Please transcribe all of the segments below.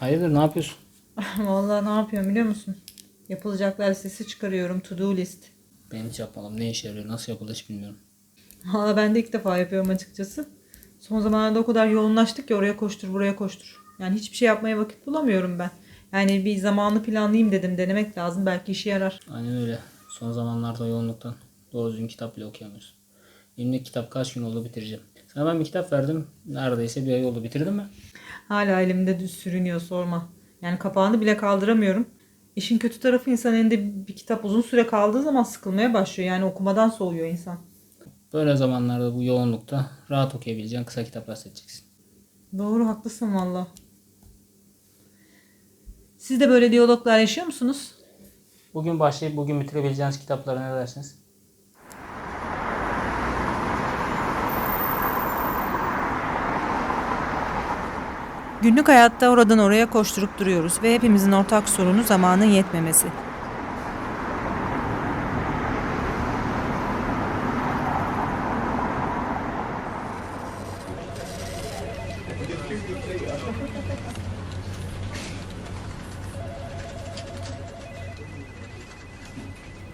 Hayırdır ne yapıyorsun? Vallahi ne yapıyorum biliyor musun? Yapılacaklar listesi çıkarıyorum. To do list. Ben hiç yapmadım. Ne işe yarıyor? Nasıl yapılır hiç bilmiyorum. Valla ben de ilk defa yapıyorum açıkçası. Son zamanlarda o kadar yoğunlaştık ki oraya koştur buraya koştur. Yani hiçbir şey yapmaya vakit bulamıyorum ben. Yani bir zamanı planlayayım dedim. Denemek lazım. Belki işe yarar. Aynen öyle. Son zamanlarda yoğunluktan doğru düzgün kitap bile okuyamıyoruz. Elimdeki kitap kaç gün oldu bitireceğim. Sana ben bir kitap verdim. Neredeyse bir ay oldu. Bitirdin mi? Hala elimde düz sürünüyor sorma. Yani kapağını bile kaldıramıyorum. İşin kötü tarafı insan elinde bir kitap uzun süre kaldığı zaman sıkılmaya başlıyor. Yani okumadan soğuyor insan. Böyle zamanlarda bu yoğunlukta rahat okuyabileceğin kısa kitaplar seçeceksin. Doğru haklısın valla. Siz de böyle diyaloglar yaşıyor musunuz? Bugün başlayıp bugün bitirebileceğiniz kitaplara ne dersiniz? Günlük hayatta oradan oraya koşturup duruyoruz ve hepimizin ortak sorunu zamanın yetmemesi.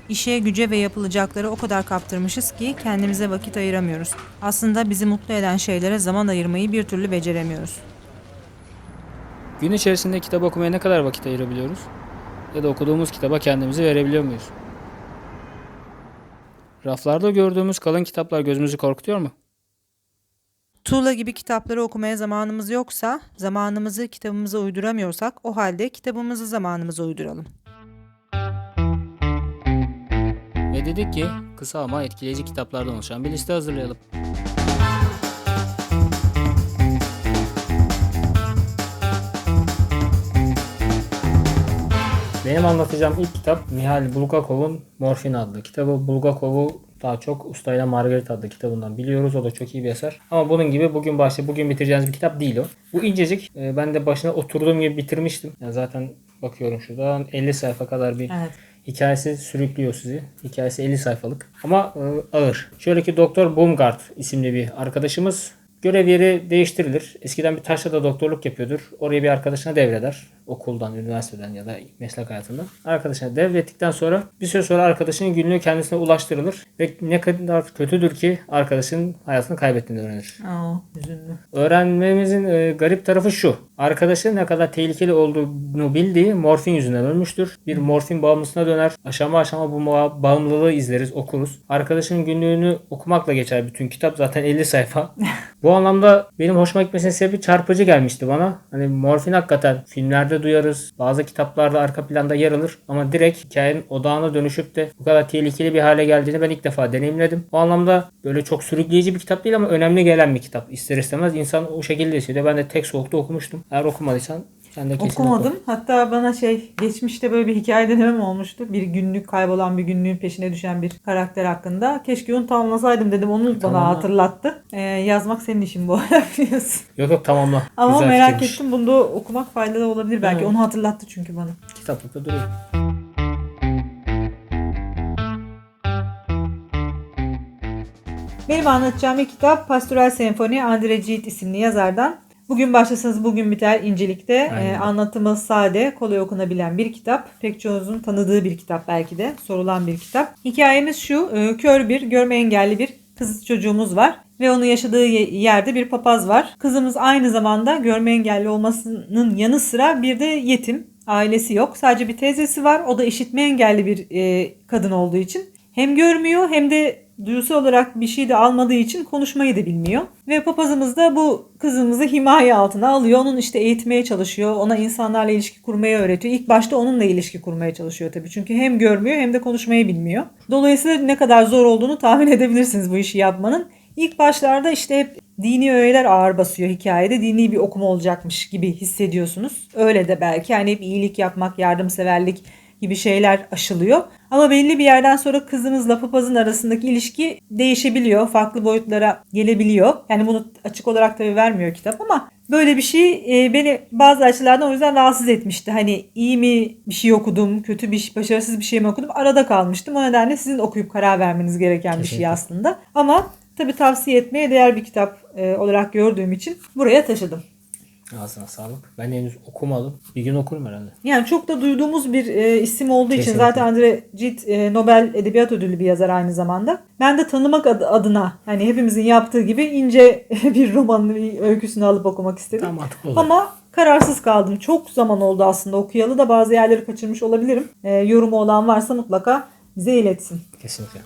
İşe, güce ve yapılacakları o kadar kaptırmışız ki kendimize vakit ayıramıyoruz. Aslında bizi mutlu eden şeylere zaman ayırmayı bir türlü beceremiyoruz. Gün içerisinde kitap okumaya ne kadar vakit ayırabiliyoruz? Ya da okuduğumuz kitaba kendimizi verebiliyor muyuz? Raflarda gördüğümüz kalın kitaplar gözümüzü korkutuyor mu? Tuğla gibi kitapları okumaya zamanımız yoksa, zamanımızı kitabımıza uyduramıyorsak o halde kitabımızı zamanımıza uyduralım. Ve dedik ki kısa ama etkileyici kitaplardan oluşan bir liste hazırlayalım. Benim anlatacağım ilk kitap Mihail Bulgakov'un Morfin adlı kitabı. Bulgakov'u daha çok Ustayla Margaret adlı kitabından biliyoruz. O da çok iyi bir eser. Ama bunun gibi bugün başlayıp bugün bitireceğiniz bir kitap değil o. Bu incecik. e, Ben de başına oturduğum gibi bitirmiştim. Yani zaten bakıyorum şuradan 50 sayfa kadar bir Evet. Hikayesi sürüklüyor sizi. Hikayesi 50 sayfalık. Ama e, ağır. Şöyle ki Doktor Baumgart isimli bir arkadaşımız görev yeri değiştirilir. Eskiden bir taşrada doktorluk yapıyordur. Oraya bir arkadaşına devreder. Okuldan, üniversiteden ya da meslek hayatından. Arkadaşına devrettikten sonra bir süre sonra arkadaşının günlüğü kendisine ulaştırılır. Ve ne kadar kötüdür ki arkadaşının hayatını kaybettiğini öğrenir. Aa, üzüldü. Öğrenmemizin e, garip tarafı şu. Arkadaşı ne kadar tehlikeli olduğunu bildiği morfin yüzünden ölmüştür. Bir morfin bağımlısına döner. Aşama aşama bu ba- bağımlılığı izleriz, okuruz. Arkadaşın günlüğünü okumakla geçer bütün kitap. Zaten 50 sayfa. bu anlamda benim hoşuma gitmesinin sebebi çarpıcı gelmişti bana. Hani morfin hakikaten filmlerde duyarız. Bazı kitaplarda arka planda yer alır. Ama direkt hikayenin odağına dönüşüp de bu kadar tehlikeli bir hale geldiğini ben ilk defa deneyimledim. O anlamda böyle çok sürükleyici bir kitap değil ama önemli gelen bir kitap. İster istemez insan o şekilde hissediyor. Ben de tek solukta okumuştum. Eğer okumadıysan sen de kesin oku. Okumadım. Hatta bana şey geçmişte böyle bir hikaye denemem olmuştu. Bir günlük kaybolan bir günlüğün peşine düşen bir karakter hakkında. Keşke onu tamamlasaydım dedim. Onu bana Tamamla. hatırlattı. Ee, yazmak senin işin bu arada biliyorsun. Yok yok tamamla. Ama Güzel merak fikirmiş. ettim. Bunda okumak faydalı olabilir belki. Hı. Onu hatırlattı çünkü bana. Kitaplıkta duruyor. Benim anlatacağım ilk kitap Pastoral Senfoni Andre Gide isimli yazardan. Bugün başlasanız bugün biter incelikte. Aynen. Ee, anlatımı sade, kolay okunabilen bir kitap. Pek çoğunuzun tanıdığı bir kitap belki de. Sorulan bir kitap. Hikayemiz şu. e, Kör bir, görme engelli bir kız çocuğumuz var. Ve onun yaşadığı ye- yerde bir papaz var. Kızımız aynı zamanda görme engelli olmasının yanı sıra bir de yetim. Ailesi yok. Sadece bir teyzesi var. O da işitme engelli bir e, kadın olduğu için. Hem görmüyor hem de duyusal olarak bir şey de almadığı için konuşmayı da bilmiyor. Ve papazımız da bu kızımızı himaye altına alıyor. Onun işte eğitmeye çalışıyor. Ona insanlarla ilişki kurmayı öğretiyor. İlk başta onunla ilişki kurmaya çalışıyor tabii. Çünkü hem görmüyor hem de konuşmayı bilmiyor. Dolayısıyla ne kadar zor olduğunu tahmin edebilirsiniz bu işi yapmanın. İlk başlarda işte hep dini öğeler ağır basıyor hikayede. Dini bir okuma olacakmış gibi hissediyorsunuz. Öyle de belki hani hep iyilik yapmak, yardımseverlik gibi şeyler aşılıyor. Ama belli bir yerden sonra kızımızla papazın arasındaki ilişki değişebiliyor. Farklı boyutlara gelebiliyor. Yani bunu açık olarak tabii vermiyor kitap ama böyle bir şey e, beni bazı açılardan o yüzden rahatsız etmişti. Hani iyi mi bir şey okudum, kötü bir şey, başarısız bir şey mi okudum arada kalmıştım. O nedenle sizin okuyup karar vermeniz gereken bir şey Kesinlikle. aslında. Ama tabii tavsiye etmeye değer bir kitap e, olarak gördüğüm için buraya taşıdım. Ağzına sağlık. Ben henüz okumadım. Bir gün okurum herhalde. Yani çok da duyduğumuz bir e, isim olduğu için Kesinlikle. zaten Andre Gide e, Nobel Edebiyat Ödüllü bir yazar aynı zamanda. Ben de tanımak ad- adına hani hepimizin yaptığı gibi ince bir romanını, bir öyküsünü alıp okumak istedim. Tam mantıklı olur. Ama kararsız kaldım. Çok zaman oldu aslında okuyalı da bazı yerleri kaçırmış olabilirim. E, yorumu olan varsa mutlaka bize iletsin. Kesinlikle.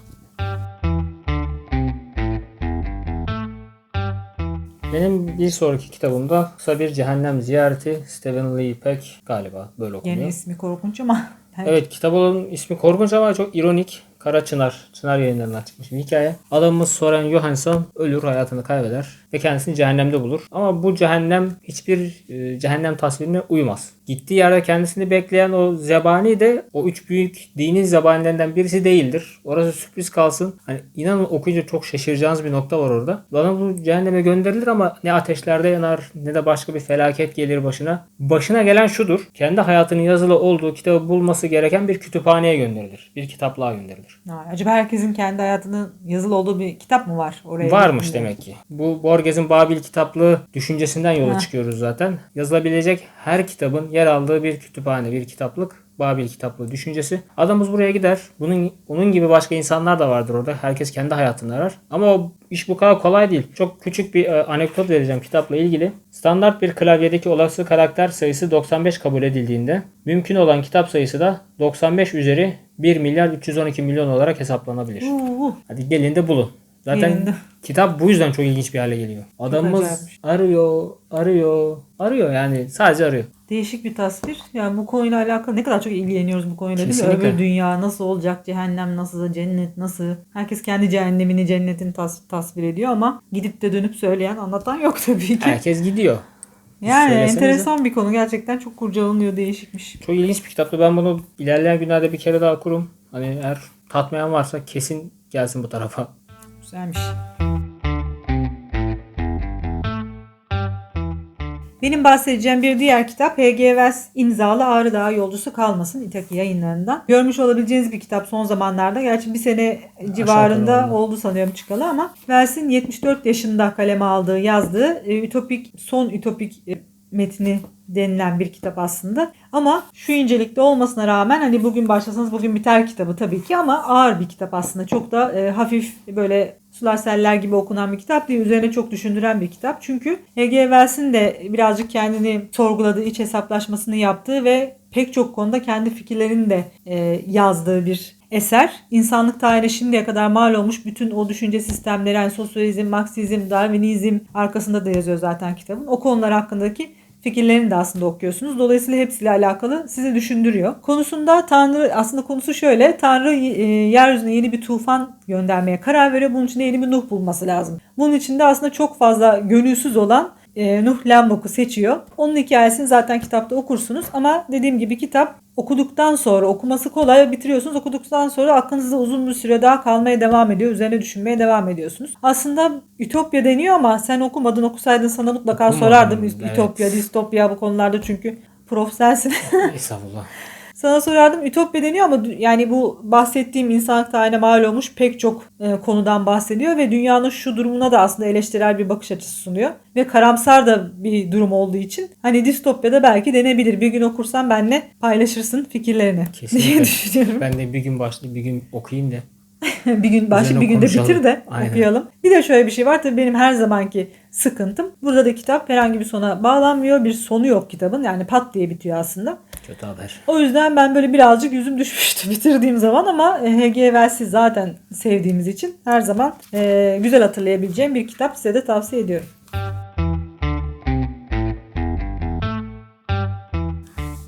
Benim bir sonraki kitabımda kısa bir cehennem ziyareti Stephen Lee Peck galiba böyle okunuyor. Yeni ismi korkunç ama Evet kitabın ismi korkunç ama çok ironik. Kara Çınar, Çınar yayınlarından çıkmış bir hikaye. Adamımız Soren Johansson ölür, hayatını kaybeder ve kendisini cehennemde bulur. Ama bu cehennem hiçbir e, cehennem tasvirine uymaz. Gittiği yerde kendisini bekleyen o zebani de o üç büyük dinin zebanilerinden birisi değildir. Orası sürpriz kalsın. Hani inanın okuyunca çok şaşıracağınız bir nokta var orada. Adam bu cehenneme gönderilir ama ne ateşlerde yanar ne de başka bir felaket gelir başına. Başına gelen şudur. Kendi hayatının yazılı olduğu kitabı bulması gereken bir kütüphaneye gönderilir. Bir kitaplığa gönderilir. Ha, acaba herkesin kendi hayatının yazılı olduğu bir kitap mı var oraya? Varmış demek ki. Bu Borges'in Babil kitaplığı düşüncesinden yola Ha. çıkıyoruz zaten. Yazılabilecek her kitabın yer aldığı bir kütüphane, bir kitaplık. Babil kitaplığı düşüncesi. Adamımız buraya gider. Bunun onun gibi başka insanlar da vardır orada. Herkes kendi hayatını arar. Ama o iş bu kadar kolay değil. Çok küçük bir e, anekdot vereceğim kitapla ilgili. Standart bir klavyedeki olası karakter sayısı 95 kabul edildiğinde mümkün olan kitap sayısı da 95 üzeri 1 milyar 312 milyon olarak hesaplanabilir. Hadi gelin de bulun. Zaten Gelin de. kitap bu yüzden çok ilginç bir hale geliyor. Adamımız arıyor, arıyor, arıyor yani sadece arıyor. Değişik bir tasvir. Yani bu konuyla alakalı ne kadar çok ilgileniyoruz bu konuyla değil mi? Kesinlikle. Öbür dünya nasıl olacak? Cehennem nasıl? Cennet nasıl? Herkes kendi cehennemini, cennetin tas- tasvir ediyor ama gidip de dönüp söyleyen, anlatan yok tabii ki. Herkes gidiyor. yani söylesenize. enteresan bir konu. Gerçekten çok kurcalanıyor, değişikmiş. Çok ilginç bir kitaptı. Ben bunu ilerleyen günlerde bir kere daha okurum. Hani eğer tatmayan varsa kesin gelsin bu tarafa. Güzelmiş. Benim bahsedeceğim bir diğer kitap H.G. Wells imzalı Ağrı Dağı Yolcusu Kalmasın İtaki yayınlarından. Görmüş olabileceğiniz bir kitap son zamanlarda. Gerçi bir sene civarında oldu sanıyorum çıkalı ama Wells'in 74 yaşında kaleme aldığı, yazdığı e, ütopik, son ütopik e, metni denilen bir kitap aslında. Ama şu incelikte olmasına rağmen hani bugün başlasanız bugün biter kitabı tabii ki ama ağır bir kitap aslında. Çok da e, hafif böyle sular seller gibi okunan bir kitap değil. Üzerine çok düşündüren bir kitap. Çünkü H.G. Wells'in de birazcık kendini sorguladığı, iç hesaplaşmasını yaptığı ve pek çok konuda kendi fikirlerini de e, yazdığı bir eser. İnsanlık tarihine şimdiye kadar mal olmuş bütün o düşünce sistemleri, yani sosyalizm, Marksizm, Darwinizm arkasında da yazıyor zaten kitabın. O konular hakkındaki fikirlerini de aslında okuyorsunuz. Dolayısıyla hepsiyle alakalı sizi düşündürüyor. Konusunda Tanrı aslında konusu şöyle. Tanrı e, yeryüzüne yeni bir tufan göndermeye karar veriyor. Bunun için de yeni bir Nuh bulması lazım. Bunun için de aslında çok fazla gönülsüz olan e, Nuh Lambok'u seçiyor. Onun hikayesini zaten kitapta okursunuz ama dediğim gibi kitap okuduktan sonra okuması kolay bitiriyorsunuz. Okuduktan sonra aklınızda uzun bir süre daha kalmaya devam ediyor. Üzerine düşünmeye devam ediyorsunuz. Aslında Ütopya deniyor ama sen okumadın okusaydın sana mutlaka Okumadım, sorardım. evet. Ütopya, distopya bu konularda çünkü prof sensin. Estağfurullah. Sana sorardım Ütopya deniyor ama yani bu bahsettiğim insanlık tarihine mal olmuş pek çok e, konudan bahsediyor ve dünyanın şu durumuna da aslında eleştirel bir bakış açısı sunuyor. Ve karamsar da bir durum olduğu için hani distopyada belki denebilir. Bir gün okursan benle paylaşırsın fikirlerini diye Kesinlikle. düşünüyorum. Ben de bir gün başlayıp bir gün okuyayım da. bir gün Üzerine bir günde bitir de Aynen. okuyalım. Bir de şöyle bir şey var tabii benim her zamanki sıkıntım. Burada da kitap herhangi bir sona bağlanmıyor. Bir sonu yok kitabın. Yani pat diye bitiyor aslında. Kötü haber. O yüzden ben böyle birazcık yüzüm düşmüştü bitirdiğim zaman ama e, H.G. Wells'i zaten sevdiğimiz için her zaman e, güzel hatırlayabileceğim bir kitap size de tavsiye ediyorum.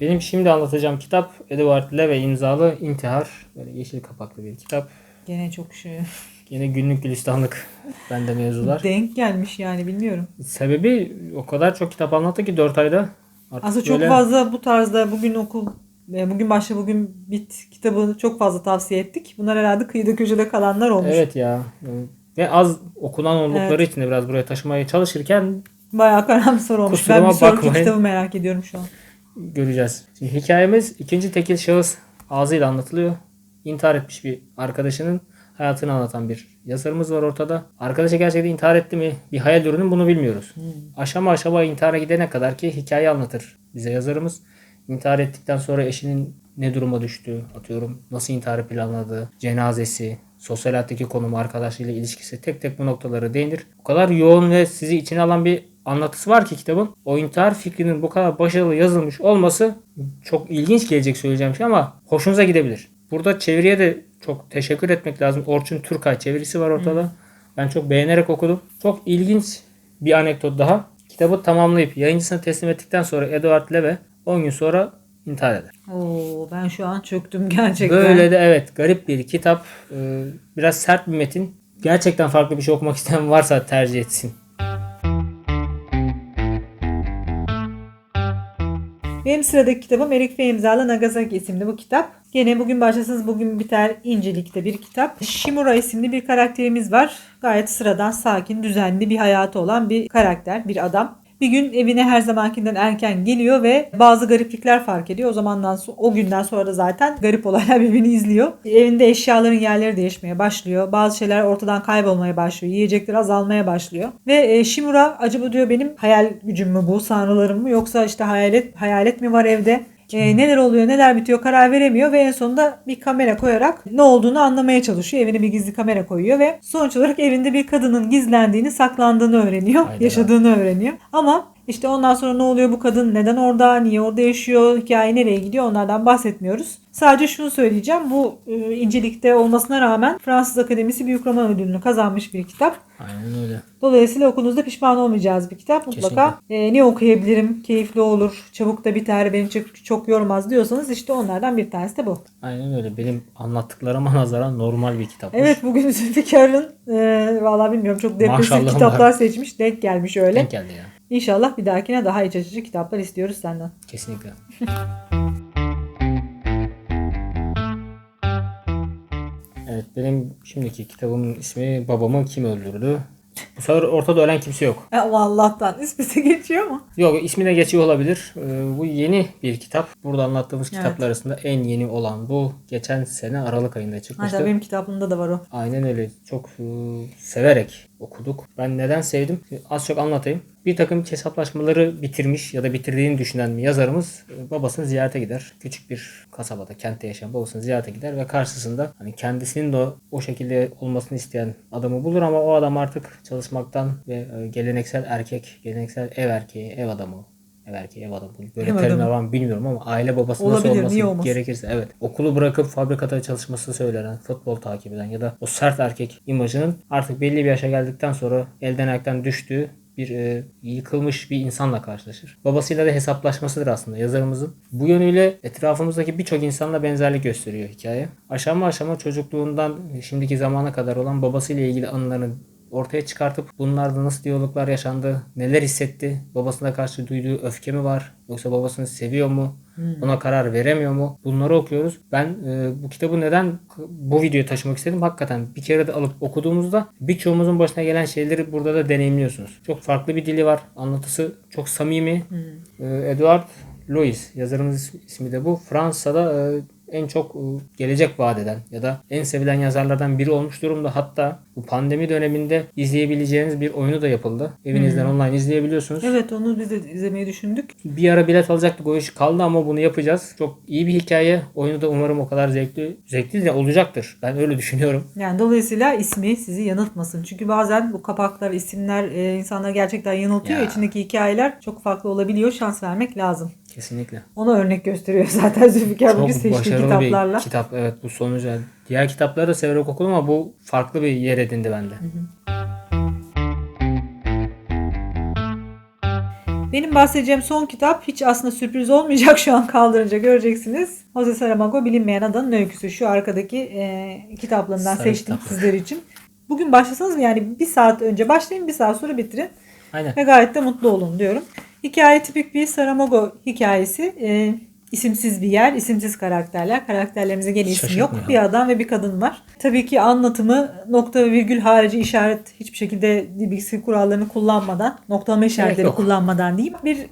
Benim şimdi anlatacağım kitap Edward Leve imzalı İntihar. Böyle yeşil kapaklı bir kitap. Gene çok şey Yine günlük gülistanlık bende mevzular. denk gelmiş yani bilmiyorum. Sebebi o kadar çok kitap anlattı ki 4 ayda. Artık Aslında çok böyle- fazla bu tarzda bugün okul e, bugün başla bugün bit kitabı çok fazla tavsiye ettik. Bunlar herhalde kıyıda köşede kalanlar olmuş. Evet ya. Ve az okunan oldukları için de biraz buraya taşımaya çalışırken Bayağı karamsar olmuş. Ben bir sonraki bakmayın. kitabı merak ediyorum şu an. göreceğiz. Şimdi hikayemiz ikinci tekil şahıs ağzıyla anlatılıyor. İntihar etmiş bir arkadaşının hayatını anlatan bir yazarımız var ortada. Arkadaşı gerçekten intihar etti mi? Bir hayal ürünü bunu bilmiyoruz. Aşama aşama intihara gidene kadar ki hikaye anlatır bize yazarımız. İntihar ettikten sonra eşinin ne duruma düştüğü, atıyorum nasıl intiharı planladığı, cenazesi, sosyal hayattaki konumu, arkadaşıyla ilişkisi tek tek bu noktalara değinir. O kadar yoğun ve sizi içine alan bir anlatısı var ki kitabın. O intihar fikrinin bu kadar başarılı yazılmış olması çok ilginç gelecek söyleyeceğim şey ama hoşunuza gidebilir. Burada çeviriye de çok teşekkür etmek lazım. Orçun Türkay çevirisi var ortada. Ben çok beğenerek okudum. Çok ilginç bir anekdot daha. Kitabı tamamlayıp yayıncısına teslim ettikten sonra Edward Leve 10 gün sonra intihar eder. Oo, ben şu an çöktüm gerçekten. Böyle de evet garip bir kitap. Ee, Biraz sert bir metin. Gerçekten farklı bir şey okumak isteyen varsa tercih etsin. Benim sıradaki kitabım Eric Fey imzalı Nagasaki isimli bu kitap. Gene bugün başlasınız bugün biter incelikte bir kitap. Shimura isimli bir karakterimiz var. Gayet sıradan, sakin, düzenli bir hayatı olan bir karakter, bir adam. Bir gün evine her zamankinden erken geliyor ve bazı gariplikler fark ediyor. O zamandan o günden sonra da zaten garip olaylar birbirini izliyor. Evinde eşyaların yerleri değişmeye başlıyor. Bazı şeyler ortadan kaybolmaya başlıyor. Yiyecekler azalmaya başlıyor. Ve e, Shimura acaba diyor benim hayal gücüm mü bu, sanrılarım mı yoksa işte hayalet hayalet mi var evde? E, neler oluyor neler bitiyor karar veremiyor ve en sonunda bir kamera koyarak ne olduğunu anlamaya çalışıyor. Evine bir gizli kamera koyuyor ve sonuç olarak evinde bir kadının gizlendiğini saklandığını öğreniyor. Hayda. Yaşadığını öğreniyor. Ama işte ondan sonra ne oluyor bu kadın neden orada niye orada yaşıyor hikaye nereye gidiyor onlardan bahsetmiyoruz. Sadece şunu söyleyeceğim bu e, incelikte olmasına rağmen Fransız Akademisi Büyük Roman Ödülünü kazanmış bir kitap. Aynen öyle. Dolayısıyla okunuzda pişman olmayacağız bir kitap. Mutlaka e, ne okuyabilirim, keyifli olur, çabuk da biter, beni çok, çok yormaz diyorsanız işte onlardan bir tanesi de bu. Aynen öyle. Benim anlattıklarıma nazaran normal bir kitap. Evet bugün Zülfikar'ın e, valla bilmiyorum çok depresif Maşallah kitaplar var. seçmiş. Denk gelmiş öyle. Denk geldi ya. İnşallah bir dahakine daha iç açıcı kitaplar istiyoruz senden. Kesinlikle. Evet benim şimdiki kitabımın ismi Babamı Kim Öldürdü? Bu sefer ortada ölen kimse yok. E, o Allah'tan ismisi geçiyor mu? Yok ismine geçiyor olabilir. Ee, bu yeni bir kitap. Burada anlattığımız Evet. kitaplar arasında en yeni olan bu. Geçen sene Aralık ayında çıkmıştı. Hatta benim kitabımda da var o. Aynen öyle. Çok e, severek okuduk. Ben neden sevdim? Az çok anlatayım. Bir takım hesaplaşmaları bitirmiş ya da bitirdiğini düşünen bir yazarımız e, babasını ziyarete gider. Küçük bir kasabada, kentte yaşayan babasını ziyarete gider ve karşısında hani kendisinin de o, şekilde olmasını isteyen adamı bulur ama o adam artık çalışmaktan ve e, geleneksel erkek, geleneksel ev erkeği, ev adamı ev erkeği, ev adamı. Böyle Ev terimler var mı bilmiyorum ama aile babası nasıl Olabilir, olması niye olmasın? gerekirse evet. Okulu bırakıp fabrikada çalışması söylenen, futbol takip eden ya da o sert erkek imajının artık belli bir yaşa geldikten sonra elden ayaktan düştüğü bir e, yıkılmış bir insanla karşılaşır. Babasıyla da hesaplaşmasıdır aslında yazarımızın. Bu yönüyle etrafımızdaki birçok insanla benzerlik gösteriyor hikaye. Aşama aşama çocukluğundan şimdiki zamana kadar olan babasıyla ilgili anılarını ortaya çıkartıp bunlarda nasıl diyaloglar yaşandı, neler hissetti, babasına karşı duyduğu öfke mi var, yoksa babasını seviyor mu, ona karar veremiyor mu? Bunları okuyoruz. Ben e, bu kitabı neden bu videoya taşımak istedim? Hakikaten bir kere de alıp okuduğumuzda birçoğumuzun başına gelen şeyleri burada da deneyimliyorsunuz. Çok farklı bir dili var. Anlatısı çok samimi. E, Edward Louis yazarımız ismi de bu. Fransa'da e, en çok e, gelecek vaat eden ya da en sevilen yazarlardan biri olmuş durumda. Hatta bu pandemi döneminde izleyebileceğiniz bir oyunu da yapıldı. Evinizden online izleyebiliyorsunuz. Evet onu biz de izlemeyi düşündük. Bir ara bilet alacaktık o iş kaldı ama bunu yapacağız. Çok iyi bir hikaye. Oyunu da umarım o kadar zevkli. Zevkli de olacaktır. Ben öyle düşünüyorum. Yani dolayısıyla ismi sizi yanıltmasın. Çünkü bazen bu kapaklar, isimler e, insanları gerçekten yanıltıyor. Ya. İçindeki hikayeler çok farklı olabiliyor. Şans vermek lazım. Kesinlikle. Ona örnek gösteriyor zaten Zülfikar bugün Çok seçtiği başarılı kitaplarla. bir kitap. Evet bu sonucu. Diğer kitapları da severek okudum ama bu farklı bir yer edindi bende. Benim bahsedeceğim son kitap hiç aslında sürpriz olmayacak şu an kaldırınca göreceksiniz. Jose Saramago Bilinmeyen Adanın Öyküsü. Şu arkadaki e, kitaplığından Sarı seçtim kitap. sizler için. Bugün başlasanız mı yani bir saat önce başlayın bir saat sonra bitirin. Aynen. Ve gayet de mutlu olun diyorum. Hikaye tipik bir Saramago hikayesi. Ee, isimsiz bir yer, isimsiz karakterler. Karakterlerimize gene isim yok. Bir adam ve bir kadın var. Tabii ki anlatımı nokta ve virgül harici işaret hiçbir şekilde bilgisayar kurallarını kullanmadan, noktalama işaretleri kullanmadan diyeyim. Bir e,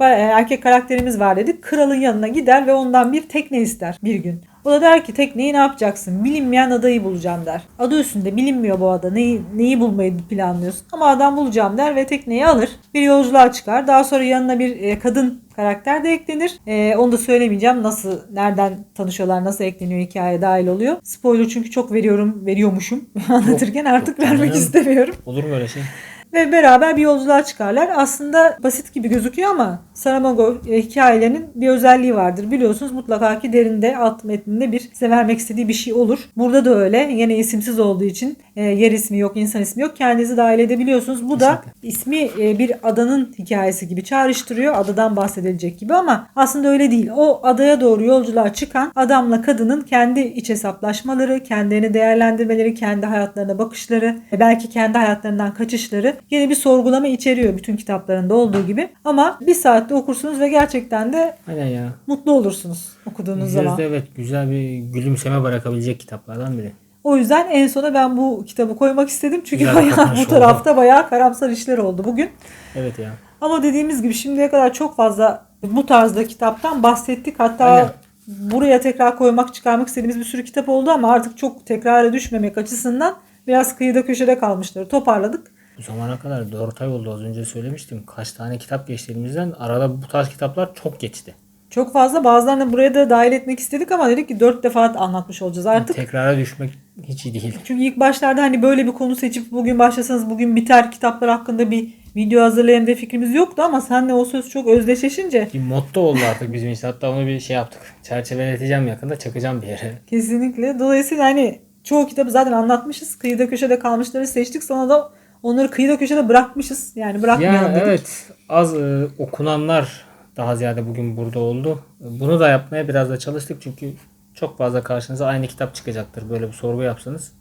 erkek karakterimiz var dedik. Kralın yanına gider ve ondan bir tekne ister bir gün. O da der ki tekneyi ne yapacaksın? Bilinmeyen adayı bulacağım der. Adı üstünde bilinmiyor bu ada. Neyi, neyi bulmayı planlıyorsun? Ama adam bulacağım der ve tekneyi alır. Bir yolculuğa çıkar. Daha sonra yanına bir e, kadın karakter de eklenir. E, onu da söylemeyeceğim. Nasıl, nereden tanışıyorlar, nasıl ekleniyor hikayeye dahil oluyor. Spoiler çünkü çok veriyorum, veriyormuşum anlatırken artık vermek istemiyorum. Olur mu öyle şey? Ve beraber bir yolculuğa çıkarlar. Aslında basit gibi gözüküyor ama Saramago e, hikayelerinin bir özelliği vardır. Biliyorsunuz mutlaka ki derinde alt metninde bir size vermek istediği bir şey olur. Burada da öyle. Yine isimsiz olduğu için e, yer ismi yok, insan ismi yok. Kendinizi dahil edebiliyorsunuz. Bu da ismi e, bir adanın hikayesi gibi çağrıştırıyor. Adadan bahsedilecek gibi ama aslında öyle değil. O adaya doğru yolculuğa çıkan adamla kadının kendi iç hesaplaşmaları, kendilerini değerlendirmeleri, kendi hayatlarına bakışları, belki kendi hayatlarından kaçışları yine bir sorgulama içeriyor bütün kitaplarında olduğu gibi. Ama bir saatte okursunuz ve gerçekten de Aynen ya. mutlu olursunuz okuduğunuz zaman. Gözde evet güzel bir gülümseme bırakabilecek kitaplardan biri. O yüzden en sona ben bu kitabı koymak istedim. Çünkü Güzel bayağı kapanış bu oldu. tarafta bayağı karamsar işler oldu bugün. Evet ya. Ama dediğimiz gibi şimdiye kadar çok fazla bu tarzda kitaptan bahsettik. Hatta Aynen. buraya tekrar koymak, çıkarmak istediğimiz bir sürü kitap oldu ama artık çok tekrara düşmemek açısından biraz kıyıda köşede kalmışları toparladık. Bu zamana kadar 4 ay oldu az önce söylemiştim. Kaç tane kitap geçti elimizden. Arada bu tarz kitaplar çok geçti. Çok fazla bazılarını buraya da dahil etmek istedik ama dedik ki dört defa anlatmış olacağız artık. Tekrara düşmek hiç iyi değil. Çünkü ilk başlarda hani böyle bir konu seçip bugün başlasanız bugün biter kitaplar hakkında bir video hazırlayalım diye fikrimiz yoktu ama senle o söz çok özdeşleşince Bir motto oldu artık bizim için. Hatta onu bir şey yaptık. Çerçeveleteceğim yakında çakacağım bir yere. kesinlikle. Dolayısıyla hani çoğu kitabı zaten anlatmışız. Kıyıda köşede kalmışları seçtik. Sonra da onları kıyıda köşede bırakmışız. Yani bırakmayalım Ya dedik. evet az e, okunanlar daha ziyade bugün burada oldu. Bunu da yapmaya biraz da çalıştık çünkü çok fazla karşınıza aynı kitap çıkacaktır böyle bir sorgu yapsanız.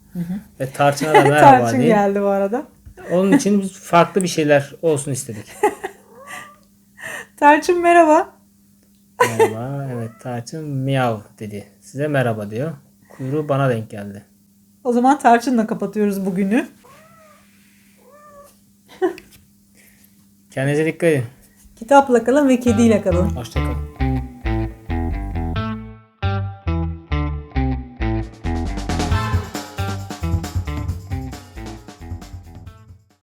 Ve Tarçın'a da merhaba Tarçın diye. geldi bu arada. Onun için biz farklı bir şeyler olsun istedik. Tarçın merhaba. Merhaba. Evet Tarçın miyav dedi. Size merhaba diyor. Kuyruğu bana denk geldi. O zaman Tarçın'la kapatıyoruz bugünü. Kendinize dikkat edin. Kitapla kalın ve kediyle kalın. Hoşçakalın.